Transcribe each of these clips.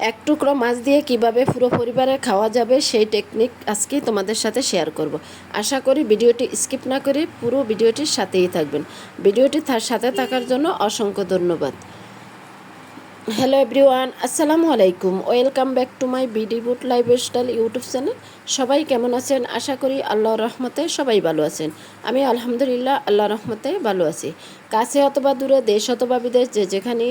এক টুকরো মাছ দিয়ে কীভাবে পুরো পরিবারে খাওয়া যাবে সেই টেকনিক আজকেই তোমাদের সাথে শেয়ার করব। আশা করি ভিডিওটি স্কিপ না করে পুরো ভিডিওটির সাথেই থাকবেন। ভিডিওটি তার সাথে থাকার জন্য অসংখ্য ধন্যবাদ। হ্যালো এভরিওয়ান আসসালামু আলাইকুম welcome back to my BD boot lifestyle YouTube channel সবাই কেমন আছেন? আশা করি আল্লাহর রহমতে সবাই ভালো আছেন। আমি আলহামদুলিল্লাহ আল্লাহ রহমতে ভালো আছি। কাছে অথবা দূরে, দেশ অথবা বিদেশ, যে যেখানে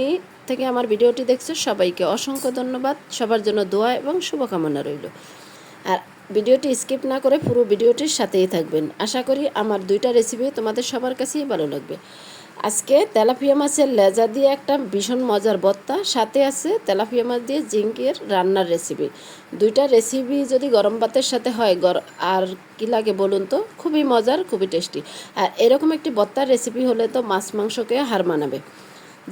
থেকে আমার ভিডিওটি দেখছ, সবাইকে অসংখ্য ধন্যবাদ। সবার জন্য দোয়া এবং শুভকামনা রইল। আর ভিডিওটি স্কিপ না করে পুরো ভিডিওটির সাথেই থাকবেন। আশা করি আমার দুইটা রেসিপি তোমাদের সবার কাছেই ভালো লাগবে। আজকে তেলাপিয়া মাছের লেজা দিয়ে একটা ভীষণ মজার ভর্তা সাথে আছে তেলাপিয়া মাছ দিয়ে জিঙ্কের রান্নার রেসিপি দুইটা রেসিপি যদি গরম ভাতের সাথে হয় আর কি লাগে বলুন তো? খুবই মজার, খুবই টেস্টি আর এরকম একটি ভর্তার রেসিপি হলে তো মাছ মাংসকে হার মানাবে।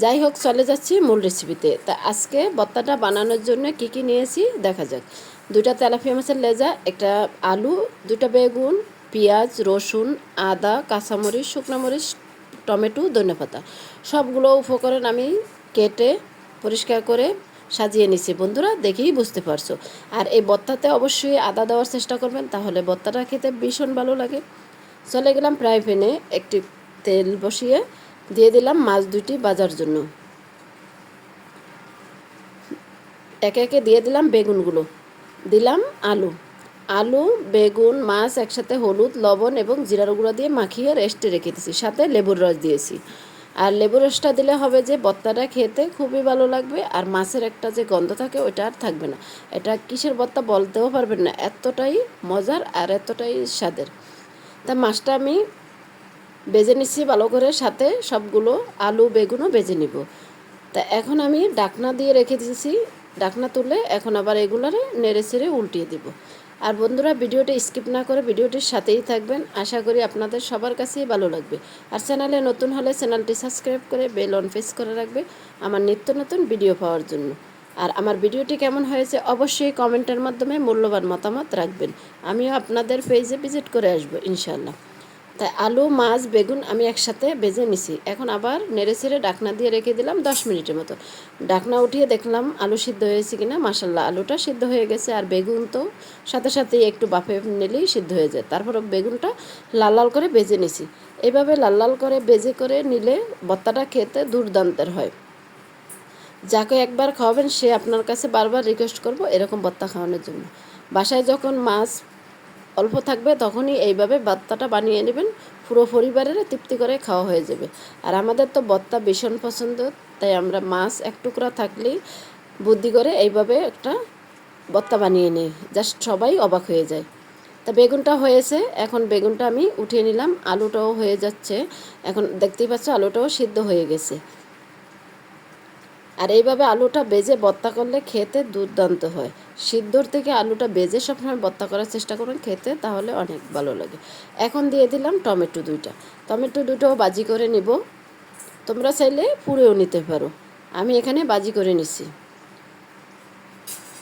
যাই হোক, চলে যাচ্ছি মূল রেসিপিতে তা। আজকে ভর্তাটা বানানোর জন্য কি কি নিয়েছি দেখা যাক। দুইটা তেলাপিয়া মাছের লেজা, একটা আলু দুটা বেগুন, পেঁয়াজ, রসুন, আদা, কাঁচামরিচ, শুকনো মরিচ টমেটো ধনেপাতা সবগুলো উপকরণ আমি কেটে পরিষ্কার করে সাজিয়ে নিছি। বন্ধুরা, দেখেই বুঝতে পারছ। আর এই বত্তাতে অবশ্যই আদা দেওয়ার চেষ্টা করবেন, তাহলে বত্তাটা খেতে ভীষণ ভালো লাগে। চলে গেলাম ফ্রাই প্যানে একটি তেল বসিয়ে দিয়ে দিলাম মাছ দুইটি বাজার জন্য। একে একে দিয়ে দিলাম বেগুনগুলো। দিলাম আলু। আলু, বেগুন, মাছ একসাথে হলুদ, লবণ এবং জিরার গুঁড়া দিয়ে মাখিয়ে রেস্টে রেখে দিয়েছি সাথে লেবুর রস দিয়েছি। আর লেবুর রসটা দিলে হবে যে বত্তাটা খেতে খুবই ভালো লাগবে আর মাছের একটা যে গন্ধ থাকে ওইটা আর থাকবে না। এটা কিসের বত্তা বলতেও পারবেন না। এতটাই মজার আর এতটাই স্বাদের। তা মাছটা আমি বেজে নিচ্ছি ভালো করে। সাথে সবগুলো আলু, বেগুনও বেজে নিব। তা এখন আমি ডাকনা দিয়ে রেখে দিয়েছি ডাকনা তুলে এখন আবার এগুলারে নেড়ে ছেড়ে উল্টিয়ে দিব। আর বন্ধুরা, ভিডিওটি স্কিপ না করে ভিডিওটির সাথেই থাকবেন। আশা করি আপনাদের সবার কাছেই ভালো লাগবে। আর চ্যানেলে নতুন হলে চ্যানেলটি সাবস্ক্রাইব করে বেল অন প্রেস করে রাখবে আমার নিত্য নতুন ভিডিও পাওয়ার জন্য। আর আমার ভিডিওটি কেমন হয়েছে অবশ্যই কমেন্টের মাধ্যমে মূল্যবান মতামত রাখবেন। আমিও আপনাদের পেজে ভিজিট করে আসব ইনশাল্লাহ তাই আলু, মাছ, বেগুন আমি একসাথে বেজে নিছি। এখন আবার নেড়ে ছেড়ে ডাকনা দিয়ে রেখে দিলাম দশ মিনিটের মতো। ডাকনা উঠিয়ে দেখলাম আলু সিদ্ধ হয়েছে কিনা মাসাল্লাহ আলুটা সিদ্ধ হয়ে গেছে আর বেগুন তো সাথে সাথেই একটু বাফে নিলেই সিদ্ধ হয়ে যায়। তারপর বেগুনটা লাল লাল করে বেজে নিছি। এইভাবে লাল লাল করে বেজে করে নিলে ভর্তাটা খেতে দুর্দান্তের হয়। যাকে একবার খাওয়াবেন, সে আপনার কাছে বারবার রিকোয়েস্ট করব এরকম ভর্তা খাওয়ানোর জন্য। বাসায় যখন মাছ অল্প থাকবে তখনই এইভাবে ভর্তাটা বানিয়ে নেবেন, পুরো পরিবারের তৃপ্তি করে খাওয়া হয়ে যাবে। আর আমাদের তো ভর্তা ভীষণ পছন্দ, তাই আমরা মাছ এক টুকরা থাকলেই বুদ্ধি করে এইভাবে একটা ভর্তা বানিয়ে নিই, জাস্ট সবাই অবাক হয়ে যায়। তা বেগুনটা হয়েছে, এখন বেগুনটা আমি উঠিয়ে নিলাম, আলুটাও হয়ে যাচ্ছে, এখন দেখতেই পাচ্ছ আলুটাও সিদ্ধ হয়ে গেছে। আর এইভাবে আলুটা বেজে বত্তা করলে খেতে দুর্দান্ত হয়। সিদ্ধর থেকে আলুটা বেজে সবসময় বত্তা করার চেষ্টা করবেন খেতে তাহলে অনেক ভালো লাগে। এখন দিয়ে দিলাম টমেটো দুইটা। টমেটো দুটো বাজি করে নিব। তোমরা চাইলে পুড়েও নিতে পারো। আমি এখানে বাজি করে নিছি।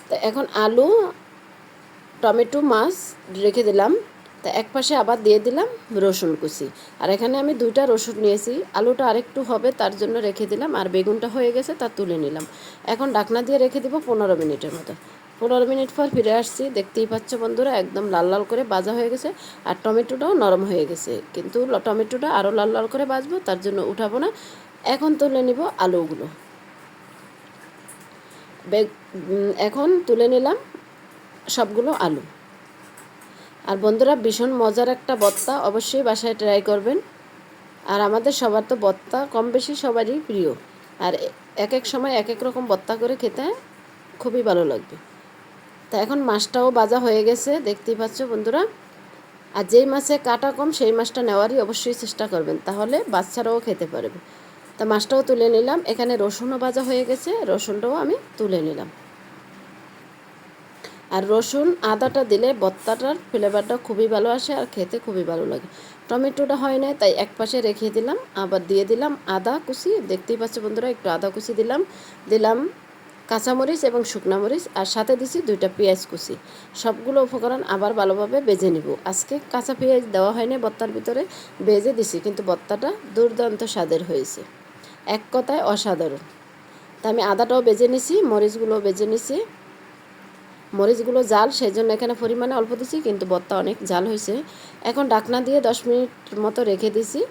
তা এখন আলু, টমেটো, মাছ রেখে দিলাম। তা এক পাশে আবার দিয়ে দিলাম রসুন কুচি। আর এখানে আমি দুইটা রসুন নিয়েছি, আলুটা আরেকটু হবে, তার জন্য রেখে দিলাম, আর বেগুনটা হয়ে গেছে তা তুলে নিলাম। এখন ডাকনা দিয়ে রেখে দিব পনেরো মিনিটের মতো। পনেরো মিনিট পর ফিরে আসছি, দেখতেই পাচ্ছ বন্ধুরা, একদম লাল লাল করে বাজা হয়ে গেছে, আর টমেটোটাও নরম হয়ে গেছে। কিন্তু টমেটোটা আরও লাল লাল করে ভাজবো, তার জন্য উঠাবো না। এখন তুলে নিব আলুগুলো। এখন তুলে নিলাম সবগুলো আলু। আর বন্ধুরা, ভীষণ মজার একটা বত্তা অবশ্যই বাসায় ট্রাই করবেন। আর আমাদের সবার তো বত্তা কম বেশি সবারই প্রিয়। আর এক এক সময় এক এক রকম বত্তা করে খেতে খুবই ভালো লাগবে। তা এখন মাছটাও বাজা হয়ে গেছে, দেখতেই পাচ্ছ বন্ধুরা। আর যেই মাছে কাটা কম, সেই মাছটা নেওয়ারই অবশ্যই চেষ্টা করবেন, তাহলে বাচ্চারাও খেতে পারবে। তা মাছটাও তুলে নিলাম, এখানে রসুনও ভাজা হয়ে গেছে, রসুনটাও আমি তুলে নিলাম। আর রসুন আদাটা দিলে বত্তাটার ফ্লেভারটা খুবই ভালো আসে আর খেতে খুবই ভালো লাগে। টমেটোটা হয় না তাই এক পাশে রেখে দিলাম, আবার দিয়ে দিলাম আদা কুচি। দেখতেই পাচ্ছ বন্ধুরা, একটু আদা কুচি দিলাম। দিলাম কাঁচামরিচ এবং শুকনা মরিচ, আর সাথে দিছি দুইটা পেঁয়াজ কুচি। সবগুলো উপকরণ আবার ভালোভাবে বেজে নিব। আজকে কাঁচা পেঁয়াজ দেওয়া হয়নি বত্তার ভিতরে, বেজে দিছি, কিন্তু বত্তাটা দুর্দান্ত স্বাদের হয়েছে। এক কথায় অসাধারণ। তা আমি আদাটাও বেজে নিছি, মরিচগুলোও বেজে নিছি। মরিচগুলো জাল সেই জন্য এখানে পরিমাণে অল্প দিছি, কিন্তু বত্তা অনেক জাল হয়েছে। এখন ডাকনা দিয়ে দশ মিনিট মতো রেখে দিছি।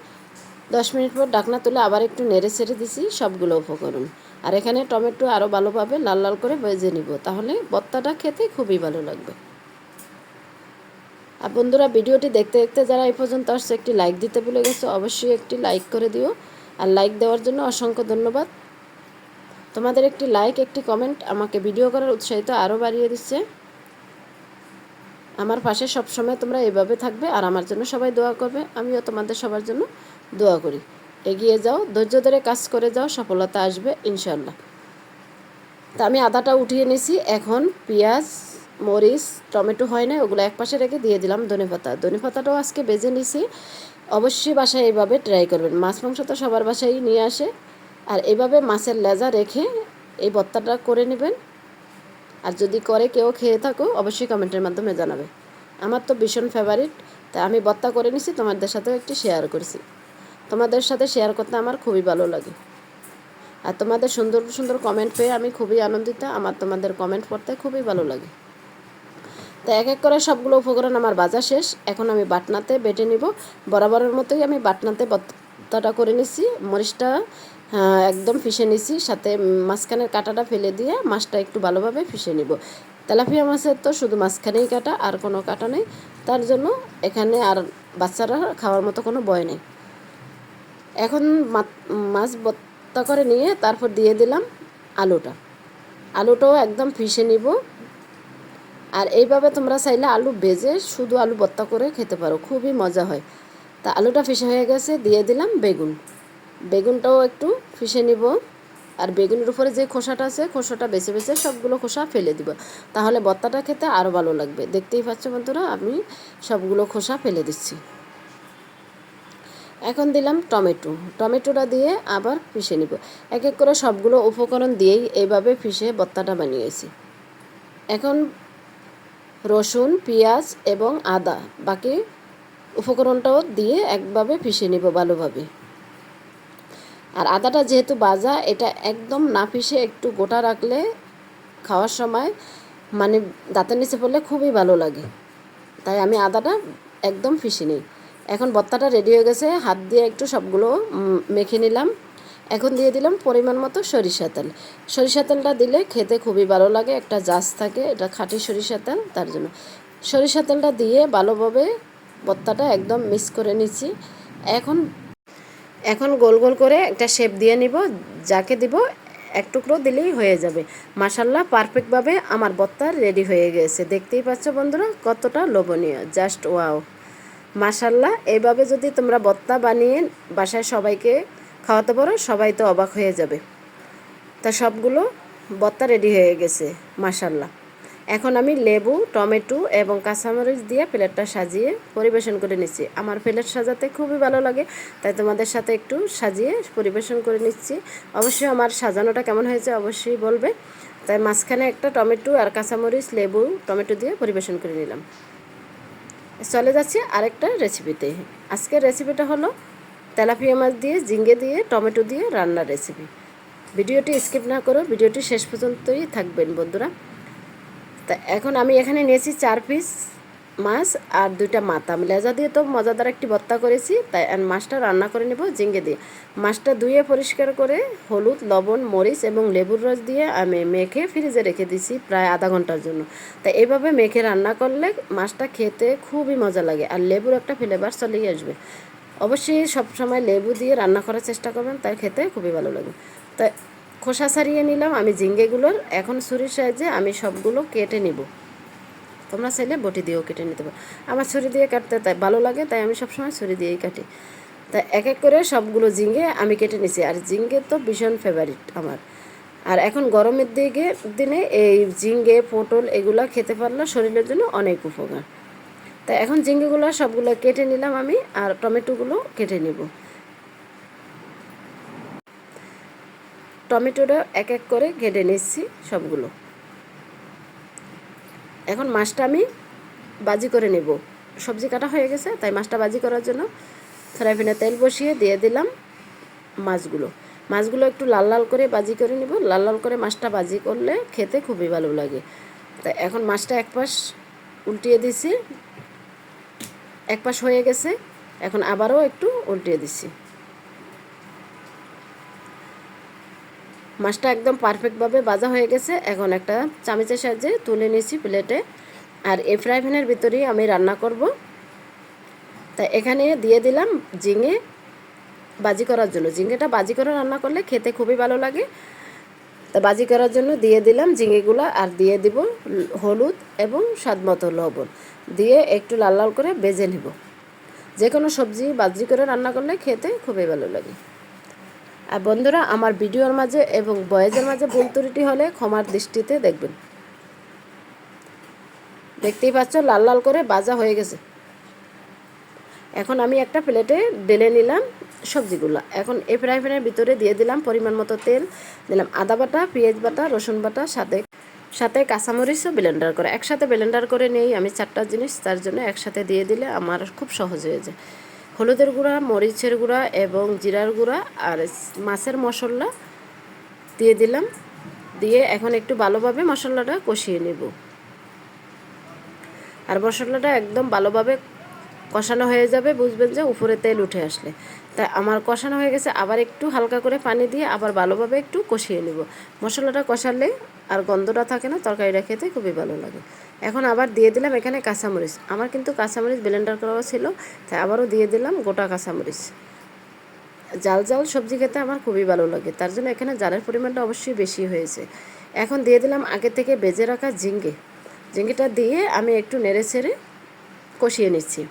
দশ মিনিট পর ডাকনা তুলে আবার একটু নেড়ে ছেড়ে দিছি, সবগুলো উপকরণ। আর এখানে টমেটো আরও ভালোভাবে লাল লাল করে ভেজে নিব, তাহলে বত্তাটা খেতে খুবই ভালো লাগবে। আর বন্ধুরা, ভিডিওটি দেখতে দেখতে যারা এই পর্যন্ত আসছে, একটি লাইক দিতে ভুলে গেছে, অবশ্যই একটি লাইক করে দিও। আর লাইক দেওয়ার জন্য অসংখ্য ধন্যবাদ। তোমাদের একটি লাইক একটি কমেন্ট আমাকে ভিডিও করার উৎসাহিত আরও বাড়িয়ে দিচ্ছে। আমার পাশে সবসময় তোমরা এভাবে থাকবে আর আমার জন্য সবাই দোয়া করবে। আমিও তোমাদের সবার জন্য দোয়া করি। এগিয়ে যাও, ধৈর্য ধরে কাজ করে যাও, সফলতা আসবে ইনশাল্লাহ তা আমি আদাটা উঠিয়ে নিছি। এখন পেঁয়াজ, মরিচ, টমেটো হয় না ওগুলো এক পাশে রেখে দিয়ে দিলাম ধনে পাতা। ধনে পাতাটাও আজকে বেজে নিছি। অবশ্যই বাসায় এইভাবে ট্রাই করবেন। মাছ মাংস তো সবার বাসায় নিয়ে আসে। আর এভাবে মাছের লেজা রেখে এই ভর্তাটা করে নেবেন। আর যদি করে কেউ খেয়ে থাকো, অবশ্যই কমেন্টের মাধ্যমে জানাবে। আমার তো ভীষণ ফেভারিট তাই আমি ভর্তা করে নিছি, তোমাদের সাথেও একটি শেয়ার করেছি। তোমাদের সাথে শেয়ার করতে আমার খুবই ভালো লাগে। আর তোমাদের সুন্দর সুন্দর কমেন্ট পেয়ে আমি খুবই আনন্দিত, আমার তোমাদের কমেন্ট পড়তে খুবই ভালো লাগে। তো এক এক করে সবগুলো উপকরণ আমার বাজা শেষ, এখন আমি বাটনাতে বেটে নিব। বরাবরের মতোই আমি বাটনাতে ভর্তাটা করে নিছি, মরিচটা একদম ফিশে নিছি। সাথে মাঝখানের কাঁটাটা ফেলে দিয়ে মাছটা একটু ভালোভাবে ফিশে নিব। তেলাপিয়া মাছের তো শুধু মাঝখানেই কাটা, আর কোনো কাটা নেই। তার জন্য এখানে আর বাচ্চারা খাওয়ার মতো কোনো ভয় নেই। এখন মাছ ভর্তা করে নিয়ে তারপর দিয়ে দিলাম আলুটা। আলুটাও একদম ফিশে নিব। আর এইভাবে তোমরা চাইলে আলু ভেজে শুধু আলু ভর্তা করে খেতে পারো। খুবই মজা হয়। তা আলুটা ফিসে হয়ে গেছে, দিয়ে দিলাম বেগুন। বেগুনটাও একটু ফিসে নিব। আর বেগুনের উপরে যে খোসাটা আছে, খোসাটা বেছে বেছে সবগুলো খোসা ফেলে দিব। তাহলে বত্তাটা খেতে আরও ভালো লাগবে। দেখতেই পাচ্ছ বন্ধুরা, আমি সবগুলো খোসা ফেলে দিচ্ছি। এখন দিলাম টমেটো। টমেটোটা দিয়ে আবার পিষে নিব। এক এক করে সবগুলো উপকরণ দিয়েই এইভাবে পিষে বত্তাটা বানিয়েছি। এখন রসুন, পেঁয়াজ এবং আদা বাকি উপকরণটাও দিয়ে একভাবে পিষে নিব ভালোভাবে। আর আদাটা যেহেতু বাজা, এটা একদম না পিষে একটু গোটা রাখলে খাওয়ার সময় মানে দাঁতের নিচে পড়লে খুবই ভালো লাগে। তাই আমি আদাটা একদম পিষে নিই। এখন ভর্তাটা রেডি হয়ে গেছে, হাত দিয়ে একটু সবগুলো মেখে নিলাম। এখন দিয়ে দিলাম পরিমাণ মতো সরিষা তেল। সরিষা তেলটা দিলে খেতে খুবই ভালো লাগে, একটা জাস থাকে, এটা খাঁটি সরিষা তেল, তার জন্য। সরিষা তেলটা দিয়ে ভালোভাবে ভর্তাটা একদম মিক্স করে নিচ্ছি। এখন এখন গোল গোল করে একটা শেপ দিয়ে নিব, যাকে দিব এক টুকরো দিলেই হয়ে যাবে। মাসাল্লাহ পারফেক্টভাবে আমার ভর্তা রেডি হয়ে গেছে। দেখতেই পাচ্ছ বন্ধুরা, কতটা লোভনীয়। জাস্ট ওয়াও মাসাল্লাহ এইভাবে যদি তোমরা ভর্তা বানিয়ে বাসায় সবাইকে খাওয়াতে পারো, সবাই তো অবাক হয়ে যাবে। তা সবগুলো ভর্তা রেডি হয়ে গেছে মাসাল্লাহ এখন আমি লেবু, টমেটো এবং কাঁচামরিচ দিয়ে প্লেটটা সাজিয়ে পরিবেশন করে নিচ্ছি। আমার প্লেট সাজাতে খুবই ভালো লাগে, তাই তোমাদের সাথে একটু সাজিয়ে পরিবেশন করে নিচ্ছি। অবশ্যই আমার সাজানোটা কেমন হয়েছে অবশ্যই বলবে। তাই মাঝখানে একটা টমেটো আর কাঁচামরিচ, লেবু, টমেটো দিয়ে পরিবেশন করে নিলাম। চলে যাচ্ছি আরেকটা রেসিপিতে। আজকের রেসিপিটা হলো তেলাপিয়া মাছ দিয়ে ঝিঙ্গে দিয়ে, টমেটো দিয়ে রান্নার রেসিপি। ভিডিওটি স্কিপ না করো ভিডিওটি শেষ পর্যন্তই থাকবেন বন্ধুরা। তা এখন আমি এখানে নিয়েছি চার পিস মাছ আর দুইটা মাথা। লেজা দিয়ে তো মজাদার একটি ভর্তা করেছি, তাই মাছটা রান্না করে নেব ঝিঙ্গে দিয়ে। মাছটা ধুয়ে পরিষ্কার করে হলুদ, লবণ, মরিচ এবং লেবুর রস দিয়ে আমি মেখে ফ্রিজে রেখে দিছি প্রায় আধা ঘণ্টার জন্য। তাই এইভাবে মেখে রান্না করলে মাছটা খেতে খুবই মজা লাগে আর লেবুর একটা ফ্লেভার চলেই আসবে। অবশ্যই সবসময় লেবু দিয়ে রান্না করার চেষ্টা করবেন, তাই খেতে খুবই ভালো লাগে। তাই খোসা ছাড়িয়ে নিলাম, আমি ঝিঙ্গেগুলোর। এখন ছুরির সাহায্যে আমি সবগুলো কেটে নিব। তোমরা চাইলে বটি দিয়েও কেটে নিতে পারো। আমার ছুরি দিয়ে কাটতে তাই ভালো লাগে, তাই আমি সবসময় ছুরি দিয়েই কাটি। তাই এক এক করে সবগুলো ঝিঙ্গে আমি কেটে নিছি, আর ঝিঙ্গে তো ভীষণ ফেভারিট আমার। আর এখন গরমের দিকে, দিনে এই ঝিঙ্গে, পটল এগুলো খেতে পারলে শরীরের জন্য অনেক উপকার। তাই এখন ঝিঙ্গেগুলো সবগুলো কেটে নিলাম আমি, আর টমেটোগুলো কেটে নিব। টমেটোটা এক এক করে কেটে নিচ্ছি সবগুলো। এখন মাছটা আমি বাজি করে নেব। সবজি কাটা হয়ে গেছে, তাই মাছটা বাজি করার জন্য ফ্রাই প্যানে তেল বসিয়ে দিয়ে দিলাম মাছগুলো। মাছগুলো একটু লাল লাল করে বাজি করে নিব। লাল লাল করে মাছটা বাজি করলে খেতে খুবই ভালো লাগে। তা এখন মাছটা এক পাশ উল্টিয়ে দিছি। এক পাশ হয়ে গেছে, এখন আবারও একটু উল্টিয়ে দিছি। মাছটা একদম পারফেক্টভাবে ভাজা হয়ে গেছে। এখন একটা চামচের সাহায্যে তুলে নিয়েছি প্লেটে আর এই ফ্রাই প্যানের ভিতরেই আমি রান্না করব। তা এখানে দিয়ে দিলাম ঝিঙে বাজি করার জন্য। ঝিঙেটা বাজি করে রান্না করলে খেতে খুবই ভালো লাগে। তা বাজি করার জন্য দিয়ে দিলাম ঝিঙেগুলো আর দিয়ে দিব হলুদ এবং স্বাদ মতো লবণ। দিয়ে একটু লাল লাল করে বেজে নেব। যে কোনো সবজি বাজি করে রান্না করলে খেতে খুবই ভালো লাগে। আর বন্ধুরা, আমার ভিডিওর মাঝে এবং বয়েজের মাঝে ভুল ত্রুটি হলে ক্ষমার দৃষ্টিতে দেখবেন। দেখতেই পাচ্ছ, লাল লাল করে বাজা হয়ে গেছে। এখন আমি একটা প্লেটে ঢেলে নিলাম সবজিগুলো। এখন এই ফ্রাই প্যানের ভিতরে দিয়ে দিলাম পরিমাণ মতো তেল, দিলাম আদা বাটা, পেঁয়াজ বাটা, রসুন বাটা, সাথে সাথে কাঁচামরিচও ব্লেন্ডার করে। একসাথে ব্লেন্ডার করে নেই, আমি চারটা জিনিস তার জন্য একসাথে দিয়ে দিলে আমার খুব সহজ হয়ে যায়। হলুদের গুঁড়া, মরিচের গুঁড়া এবং জিরার গুঁড়া আর মাছের মশলা দিয়ে দিলাম। দিয়ে এখন একটু ভালোভাবে মশলাটা কষিয়ে নেব। আর মশলাটা একদম ভালোভাবে কষানো হয়ে যাবে, বুঝবেন যে উপরে তেল উঠে আসলে। তাই আমার কষানো হয়ে গেছে, আবার একটু হালকা করে পানি দিয়ে আবার ভালোভাবে একটু কষিয়ে নেব। মশলাটা কষালে আর গন্ধটা থাকে না, তরকারিটা খেতে খুবই ভালো লাগে। এখন আবার দিয়ে দিলাম এখানে কাঁচামরিচ। আমার কিন্তু কাঁচামরিচ ব্লেন্ডার করা ছিল, তাই আবারও দিয়ে দিলাম গোটা কাঁচামরিচ। জাল জাল সবজি খেতে আমার খুবই ভালো লাগে, তার জন্য এখানে জালের পরিমাণটা অবশ্যই বেশি হয়েছে। এখন দিয়ে দিলাম আগে থেকে বেজে রাখা ঝিঙ্গে। ঝিঙ্গেটা দিয়ে আমি একটু নেড়ে ছেড়ে কষিয়ে নিচ্ছি।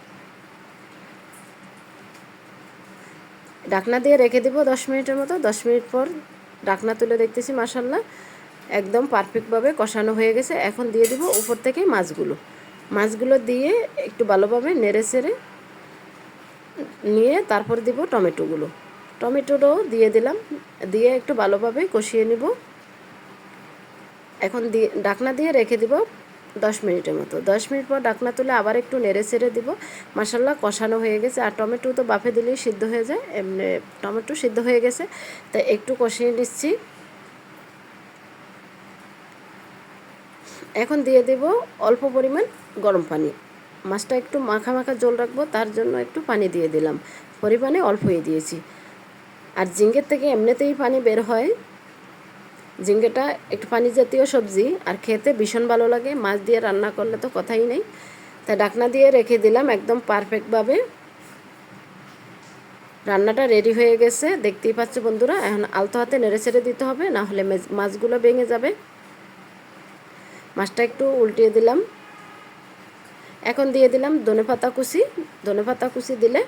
ডাকনা দিয়ে রেখে দেবো দশ মিনিটের মতো। দশ মিনিট পর ডাকনা তুলে দেখতেছি মাসাল্লাহ একদম পারফেক্টভাবে কষানো হয়ে গেছে। এখন দিয়ে দিব উপর থেকে মাছগুলো। মাছগুলো দিয়ে একটু ভালোভাবে নেড়ে চেড়ে নিয়ে তারপর দিব টমেটোগুলো। টমেটোটাও দিয়ে দিলাম, দিয়ে একটু ভালোভাবে কষিয়ে নিব। এখন দিয়ে, ডাকনা দিয়ে রেখে দিব দশ মিনিটের মতো। দশ মিনিট পর ডাকনা তুলে আবার একটু নেড়ে ছেড়ে দিব। মশাল্লা কষানো হয়ে গেছে। আর টমেটো তো বাফে দিলেই সিদ্ধ হয়ে যায়। এমনি টমেটো সিদ্ধ হয়ে গেছে। তাই একটু কষিয়ে নিচ্ছি। এখন দিয়ে দেব অল্প পরিমাণ গরম পানি। মাছটা একটু মাখা মাখা জল রাখব, তার জন্য একটু পানি দিয়ে দিলাম। পরিমাণে অল্পই দিয়েছি। আর জিঙ্গের থেকে এমনিতেই পানি বের হয়। ঝিঙ্গেটা একটু পানি জাতীয় সবজি আর খেতে ভীষণ ভালো লাগে। মাছ দিয়ে রান্না করলে তো কথাই নেই। তাই ডাকনা দিয়ে রেখে দিলাম একদম পারফেক্টভাবে রান্নাটা রেডি হয়ে গেছে। দেখতেই পাচ্ছ বন্ধুরা, এখন আলতো হাতে নেড়ে ছেড়ে দিতে হবে, না হলে মাছগুলো ভেঙে যাবে। মাছটা একটু উল্টিয়ে দিলাম। এখন দিয়ে দিলাম ধনে পাতা কুচি। ধনে পাতা কুচি দিলে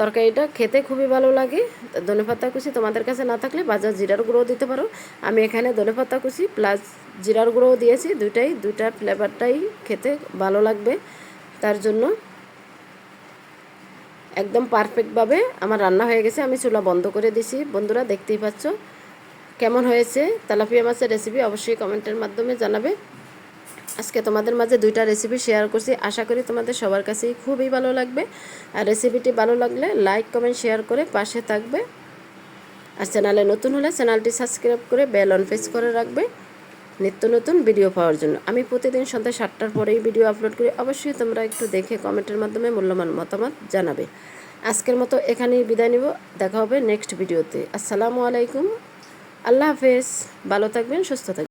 তরকারিটা খেতে খুবই ভালো লাগে। ধনেপাতা কুচি তোমাদের কাছে না থাকলে বাজার জিরার গুঁড়ো দিতে পারো। আমি এখানে ধনেপাতা কুচি প্লাস জিরার গুঁড়োও দিয়েছি দুইটাই। দুইটা ফ্লেভারটাই খেতে ভালো লাগবে। তার জন্য একদম পারফেক্টভাবে আমার রান্না হয়ে গেছে। আমি চুলা বন্ধ করে দিছি বন্ধুরা দেখতেই পাচ্ছ কেমন হয়েছে। তেলাপিয়া মাছের রেসিপি অবশ্যই কমেন্টের মাধ্যমে জানাবে। আজকে তোমাদের মাঝে দুইটা রেসিপি শেয়ার করছি। আশা করি তোমাদের সবার কাছেই খুবই ভালো লাগবে। আর রেসিপিটি ভালো লাগলে লাইক কমেন্ট শেয়ার করে পাশে থাকবে। আর চ্যানেলে নতুন হলে চ্যানেলটি সাবস্ক্রাইব করে বেল অন প্রেস করে রাখবে। নিত্য নতুন ভিডিও পাওয়ার জন্য। আমি প্রতিদিন সন্ধ্যা সাতটার পরেই ভিডিও আপলোড করি। অবশ্যই তোমরা একটু দেখে কমেন্টের মাধ্যমে মূল্যবান মতামত জানাবে। আজকের মতো এখানেই বিদায় নিব। দেখা হবে নেক্সট ভিডিওতে আসসালামু আলাইকুম। আল্লাহ হাফেজ। ভালো থাকবেন, সুস্থ থাকবেন।